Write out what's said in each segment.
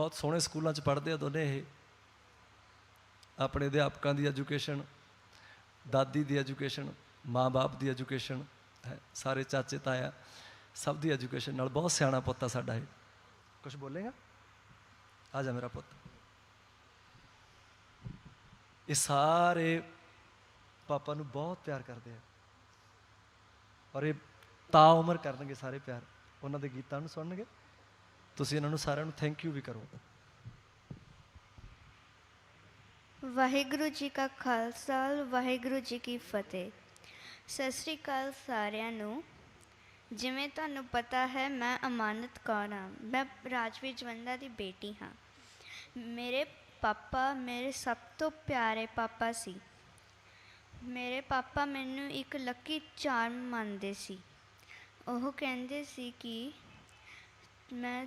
ਬਹੁਤ ਸੋਹਣੇ ਸਕੂਲਾਂ 'ਚ ਪੜ੍ਹਦੇ ਆ ਦੋਨੇ ਇਹ। ਆਪਣੇ ਅਧਿਆਪਕਾਂ ਦੀ ਐਜੂਕੇਸ਼ਨ ਦਾਦੀ ਦੀ ਐਜੂਕੇਸ਼ਨ ਮਾਂ-ਬਾਪ ਦੀ ਐਜੂਕੇਸ਼ਨ ਸਾਰੇ ਚਾਚੇ ਤਾਇਆ ਸਭ ਦੀ ਐਜੂਕੇਸ਼ਨ ਨਾਲ ਬਹੁਤ ਸਿਆਣਾ ਪੁੱਤ ਆ ਸਾਡਾ ਇਹ। ਕੁਝ ਬੋਲੇਗਾ? ਆ ਜਾ ਮੇਰਾ ਪੁੱਤ। ਇਹ ਸਾਰੇ ਪਾਪਾ ਨੂੰ ਬਹੁਤ ਪਿਆਰ ਕਰਦੇ ਆ। ਔਰ ਇਹ ਤਾਂ ਉਮਰ ਕਰਨਗੇ ਸਾਰੇ ਪਿਆਰ। ਉਹਨਾਂ ਦੇ ਗੀਤਾਂ ਨੂੰ ਸੁਣਨਗੇ। ਤੁਸੀਂ ਇਹਨਾਂ ਨੂੰ ਸਾਰਿਆਂ ਨੂੰ ਥੈਂਕ ਯੂ ਵੀ ਕਰੋ। ਵਾਹਿਗੁਰੂ ਜੀ ਕਾ ਖਾਲਸਾ, ਵਾਹਿਗੁਰੂ ਜੀ ਕੀ ਫਤਿਹ। ਸਤਿ ਸ੍ਰੀ ਅਕਾਲ ਸਾਰਿਆਂ ਨੂੰ। ਜਿਵੇਂ ਤੁਹਾਨੂੰ ਪਤਾ ਹੈ, ਮੈਂ ਅਮਾਨਤ ਕੌਰ ਹਾਂ। ਮੈਂ ਰਾਜਵੀਰ ਜਵੰਦਾ ਦੀ ਬੇਟੀ ਹਾਂ। ਮੇਰੇ ਪਾਪਾ ਮੇਰੇ ਸਭ ਤੋਂ ਪਿਆਰੇ ਪਾਪਾ ਸੀ। ਮੇਰੇ ਪਾਪਾ ਮੈਨੂੰ ਇੱਕ ਲੱਕੀ ਚਾਰਮ ਮੰਨਦੇ ਸੀ। ਉਹ ਕਹਿੰਦੇ ਸੀ ਕਿ ਮੈਂ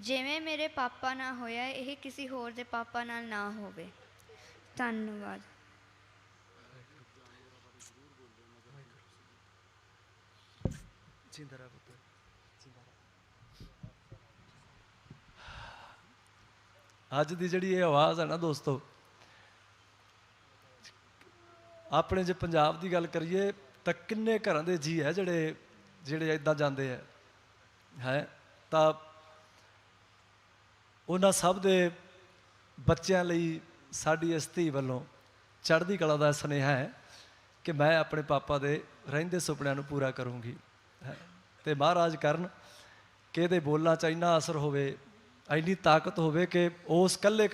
ਜਿਵੇਂ ਮੇਰੇ ਪਾਪਾ ਨਾਲ ਹੋਇਆ ਇਹ ਕਿਸੇ ਹੋਰ ਦੇ ਪਾਪਾ ਨਾਲ ਨਾ ਹੋਵੇ। ਧੰਨਵਾਦ। ਜਿੰਦਾ ਰਹਿ। ਅੱਜ ਦੀ ਜਿਹੜੀ ਇਹ ਆਵਾਜ਼ ਹੈ ਨਾ ਦੋਸਤੋ ਆਪਣੇ ਜੇ ਪੰਜਾਬ ਦੀ ਗੱਲ ਕਰੀਏ ਤਾਂ ਕਿੰਨੇ ਘਰਾਂ ਦੇ ਜੀ ਹੈ ਜਿਹੜੇ ਜਿਹੜੇ ਇਦਾਂ ਜਾਂਦੇ ਹੈ ਹੈ? ਤਾਂ ਉਹਨਾਂ ਸਭ ਦੇ ਬੱਚਿਆਂ ਲਈ ਸਾਡੀ ਇਸ ਧੀ ਵੱਲੋਂ ਚੜ੍ਹਦੀ ਕਲਾ ਦਾ ਸੁਨੇਹਾ ਹੈ ਕਿ ਮੈਂ ਆਪਣੇ ਪਾਪਾ ਦੇ ਰਹਿੰਦੇ ਸੁਪਨਿਆਂ ਨੂੰ ਪੂਰਾ ਕਰੂੰਗੀ ਹੈ। ਤੇ ਮਹਾਰਾਜ ਕਰਨ ਕਿ ਇਹਦੇ ਬੋਲਾਂ 'ਚ ਇੰਨਾ ਅਸਰ ਹੋਵੇ, ਇੰਨੀ ਤਾਕਤ ਹੋਵੇ ਕਿ ਉਸ ਕੱਲੇ